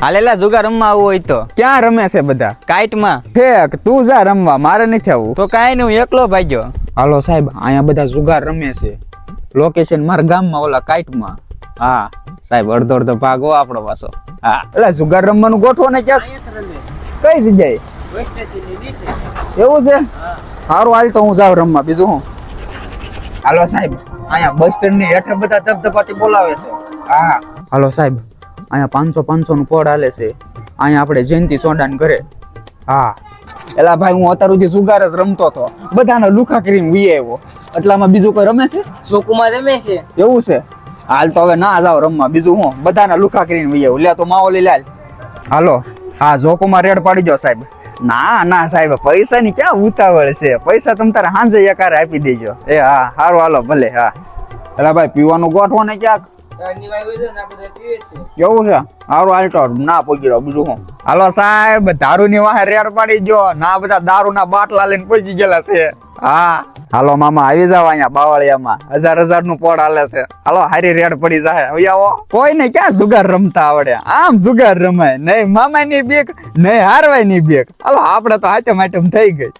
હાલેલા જુગાર રમવા આવવું હોય તો. ક્યાં રમે છે બધા? કાઇટમાં. ઠેક તું જા રમવા મારે નથી આવવું તો કાંઈ નહીં હું એકલો ભાગ્યો. હાલો સાહેબ અહીંયા બધા જુગાર રમે છે. લોકેશન મારા ગામમાં ઓલા કાઈટમાં હા સાહેબ અડધો અડધો ભાગ હો આપણો પાછો. હા. એટલે જુગાર રમવાનું ગોઠવો ને ક્યાં કઈ જગ્યાએ? એવું છે? સારું હાલ તો હું જાઉં રમવા બીજું હું? હાલો સાહેબ અહીંયા બસ સ્ટેન્ડની હેઠળ બધા ધબધબાટી બોલાવે છે. હા. હાલો સાહેબ અહીંયા પાંચસો પાંચસો નું કોડ હાલે છે. અહીંયા આપણે જયંતિ સોડાન ઘરે. હા. એલા ભાઈ હું અત્યાર સુધી સુગાર જ રમતો હતો. બધાને લુખા કરીને વી આવ્યો. એટલામાં બીજું કોઈ રમે છે? સુકુમાર રમે છે. એવું છે? હાલ તો હવે ના જાવ રમવા. બીજું હું? બધાના લુખા કરીને વી આવ્યો. લે તો માવો લઈ લાલ. હાલો. હા જોકોમાં રેડ પાડી દો સાહેબ. ના ના સાહેબ પૈસા ની ક્યાં ઉતાવળ છે? પૈસા તમ તારે સાંજે એકારે આપી દેજો. એ હા સારું હાલો ભલે હા. એલા ભાઈ પીવાનું ગોઠવો ને ક્યાંક. કેવું છે? સારું હાલતો ના પહોંચી રહ્યો, બીજું હાલો સાહેબ દારૂ ની વાહે રેડ પાડી જો ના, બધા દારૂ ના બાટલા લઈને પહોંચી ગયેલા છે. હા. હાલો મામા, આવી જાવ અહીંયા બાવળિયામાં. હજાર હજારનું પોડ હાલે છે. હાલો, હારી રેડ પડી જાય હવે આવો. કોઈને ક્યાં જુગાર રમતા આવડે? આમ જુગાર રમાય. નહીં મામા ની બીક નહીં હારવાયની બીક હાલો આપડે તો હાથે માટેમ થઈ ગઈ.